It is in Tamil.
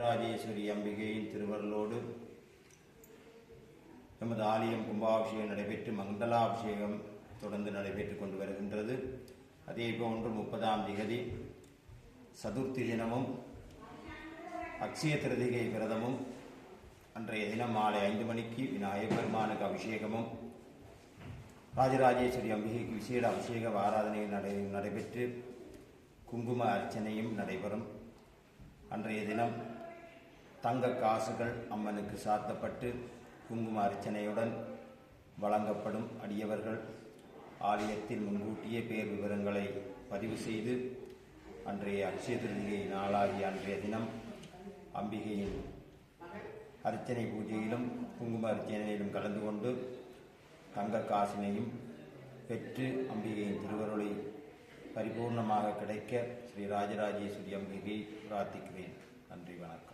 ராஜேஸ்வரி அம்பிகையின் திருவருளோடு எமது ஆலயம் கும்பாபிஷேகம் நடைபெற்று மங்களாபிஷேகம் தொடர்ந்து நடைபெற்று கொண்டு வருகின்றது. அதே போன்று முப்பதாம் திகதி சதுர்த்தி தினமும் அக்ஷய திருதிகை விரதமும் அன்றைய தினம் மாலை ஐந்து மணிக்கு விநாயகர் பெருமானுக்கு அபிஷேகமும் ராஜராஜேஸ்வரி அம்பிகைக்கு விசேட அபிஷேக ஆராதனை நடை நடைபெற்று குங்கும அர்ச்சனையும் நடைபெறும். அன்றைய தினம் தங்க காசுகள் அம்மனுக்கு சாத்தப்பட்டு குங்கும அர்ச்சனையுடன் வழங்கப்படும் அடியவர்கள் ஆலயத்தில் முன்கூட்டியே பேர் விவரங்களை பதிவு செய்து அன்றைய அக்ஷய திருதிகை நாளாகிய அன்றைய தினம் அம்பிகையின் அர்ச்சனை பூஜையிலும் குங்கும அர்ச்சனையிலும் கலந்து கொண்டு தங்க காசினையும் பெற்று அம்பிகையின் திருவருளை பரிபூர்ணமாக கிடைக்க ஸ்ரீ ராஜராஜேஸ்வரி அம்பிகையை பிரார்த்திக்கிறேன். நன்றி வணக்கம்.